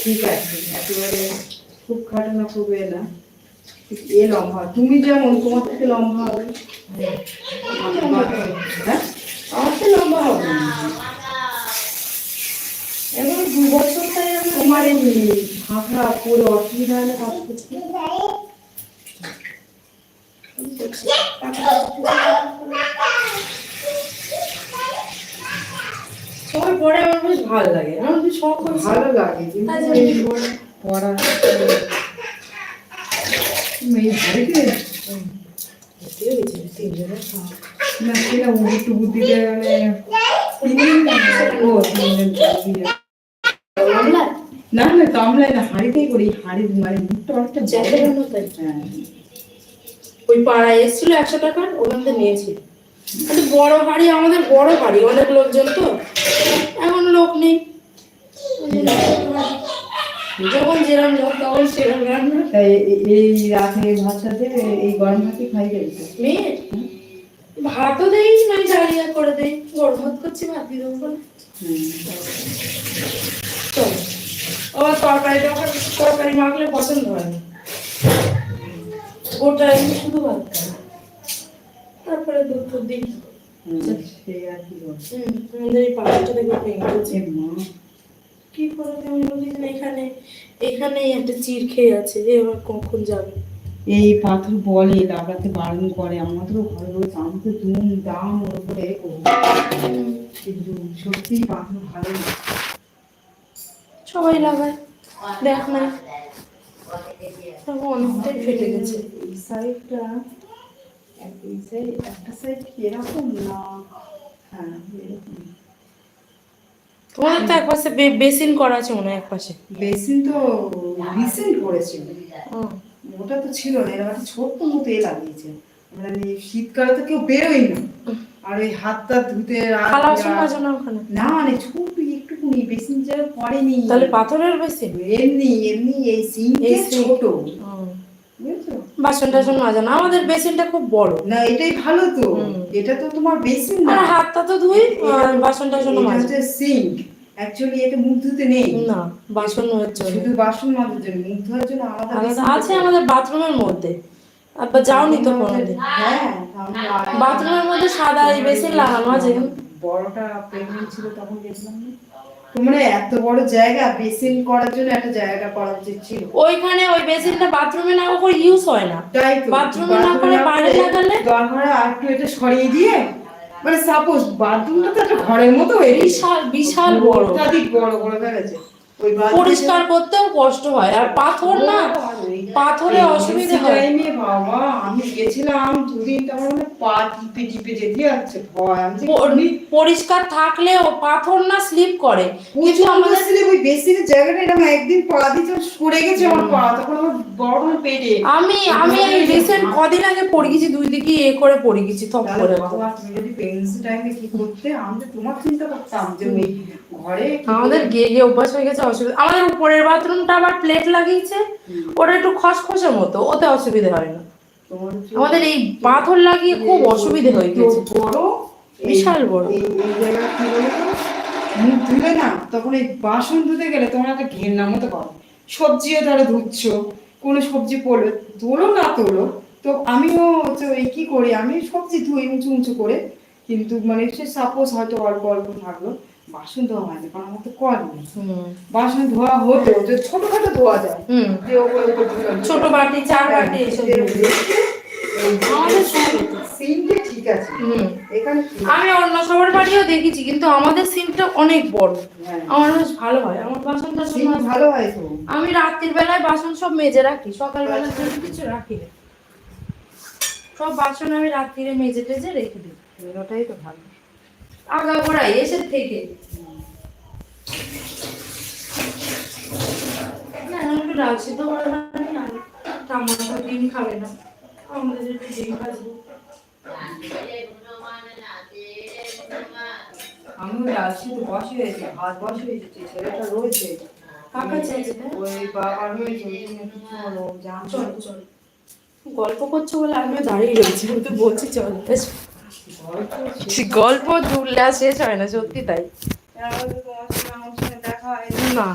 ঠিক আছে, একেবারে খুব খাটো না, খুব এ না। এ লম্বা। তুমি যেমন, তোমার থেকে লম্বা হবে। হ্যাঁ? আমার তো লম্বা হবে। এখন দু বছর তাই তোমার এই ফাঁকড়া পুরো অসুবিধা হলে কাজ করতে সময় পরে আমার ভালো লাগে। শখ ভালো লাগে কিন্তু। পড়া। না মানে না না না হাড়িতেই করি হাড়ি মানে মুখটা অনেকটা মতো হ্যাঁ। ওই পাড়ায় এসেছিল একশো টাকার ওখান থেকে নিয়েছি। বড় হাড়ি আমাদের বড় বাড়ি অনেক লোকজন তো। এখন লোক নেই। যখন যেরকম লোক তখন সেরকম রান্না এই রাতে ভাতটাতে এই গরম ভাতই খাই গেছে মেয়ে ভাতও দেই নাই ডালিয়া করে দেই। গরম ভাত করছি ভাত দিয়ে দেবো চলো আবার তরকারি টরকারি তরকারি মাখলে পছন্দ হয় না। ওটা এমনি শুধু ভাত তারপরে সেই আর কি আমাদের করে আমি এখানে এখানেই একটা চির খেয়ে আছে যে এবার কখন যাবে এই পাথর বলে লাগাতে বারণ করে আমাদেরও ঘরে রয়েছে আমি তো দুম দাম ওর উপরে কিন্তু সত্যি পাথর ভালো সবাই লাগায়। দেখ না অনেকটাই ফেটে গেছে। সাইডটা এক- এই সাইড একটা সাইড এরকম না হ্যাঁ এরকম তোমাদের তো এক পাশে বেসিন করা আছে মনে হয় এক পাশে বেসিন তো রিসেন্ট করেছিল ওটা তো ছিল না এরকম একটা ছোট্ট মতো এ লাগিয়েছে। মানে শীতকালে তো কেউ বেরোয় না। আর ওই হাত টাত ধুতে না মানে ছোট একটুকুনি বেসিন যারা পড়েনি। তাহলে পাথরের বেসিন? এমনি এমনি এই সিঙ্কে। ছোট। বাসন টাসন মাজো না। আমাদের বেসিনটা খুব বড়। না এটাই ভালো তো। এটা তো তোমার বেসিন না। আর হাতটা তো ধুই বাসন টাসন সিঙ্ক অ্যাকচুয়ালি এটা মুখ ধুতে নেই। না বাসন হওয়ার জন্য। শুধু বাসন মাজার জন্য। মুখ ধোয়ার জন্য আলাদা আছে আমাদের বাথরুমের মধ্যে। আবার যাওনি তো কোনোদিন। হ্যাঁ বাথরুমের মধ্যে সাদা এই বেসিন লাগানো আছে। বড়টা প্রেগনেন্ট ছিল তখন গেছিলাম তোমরা এত বড় জায়গা বেসিন করার জন্য একটা জায়গা করা উচিত ছিল। ওইখানে ওই বেসিনটা বাথরুমে না করে ইউজ হয় না। তাই তো বাথরুমে না করে বাইরে লাগালে? দরকার আর একটু এটা সরিয়ে দিয়ে মানে সাপোজ বাথরুমটা তো একটা ঘরের মতো বিশাল বিশাল বড়। অত্যাধিক বড় bathroom- পরিষ্কার করতেও কষ্ট হয়। আর পাথর না পাথরে অসুবিধা হয়। বাবা আমি গেছিলাম দুদিন পা টিপে টিপে যেতে যাচ্ছে ভয় আমি পরিষ্কার থাকলেও পাথর না স্লিপ করে। কিছু আমাদের ওই বেসিনের জায়গাটা এরকম একদিন পা দিতে সরে গেছে আমার পা তখন আমার বড় পেটে। আমি আমি এই রিসেন্ট কদিন আগে পড়ে গেছি দুই দিকে এ করে পড়ে গেছি থপ করে। তুমি যদি প্রেগনেন্সি টাইমে কি করতে আমি তোমার চিন্তা করতাম যে ওই ঘরে আমাদের গিয়ে গিয়ে অভ্যাস হয়ে গেছে অসুবিধা আমাদের উপরের বাথরুমটা আবার প্লেট লাগিয়েছে। ওটা একটু খসখসে মতো ওতে অসুবিধা হয় না। আমাদের এই পাথর লাগিয়ে খুব অসুবিধা হয়ে গেছে। বড় বিশাল বড়। এই এই মুখ ধুলে না তখন এই বাসন ধুতে গেলে তোমার একটা ঘেন্নার মতো করো সবজিও ধরো ধুচ্ছ কোনো সবজি পড়ল তোলো না তোলো। তো আমিও হচ্ছে ওই কি করি আমি সবজি ধুই উঁচু উঁচু করে কিন্তু মানে সে সাপোজ হয়তো অল্প অল্প থাকল। বাসন ধোয়া হয় না কারণ আমার তো কল নেই। বাসন ধোয়া হতো যে ছোটখাটো ধোয়া যায় যে ওপরে ছোট বাটি চার বাটি এসব ঠিক আছে। এখানে আমি অন্য সবার বাড়িও দেখেছি কিন্তু আমাদের সিনটা অনেক বড়। হ্যাঁ। আমার বেশ ভালো হয় আমার বাসন টাসন ভালো হয় তো? আমি রাত্রির বেলায় বাসন সব মেজে রাখি সকালবেলা জন্য কিছু রাখি না। সব বাসন আমি রাত্রিরে মেজে টেজে রেখে দিই। ওটাই তো ভালো। আগা গোড়াই এসে থেকে। না আমি একটু ডাল সিদ্ধ করে রাখি আর ঠাম্মা তো ডিম খাবে না। আমাদের একটু ডিম ভাজবো। আমি ওই আসছি বসে হয়েছে ভাত বসে হয়েছে ছেলেটা রয়েছে। গল্প করছ বলে আমিও দাঁড়িয়ে রয়েছি আমি তো বলছি চল বেশ। গল্প দুল্লা শেষ হয় না সত্যি তাই। দেখা হয় না।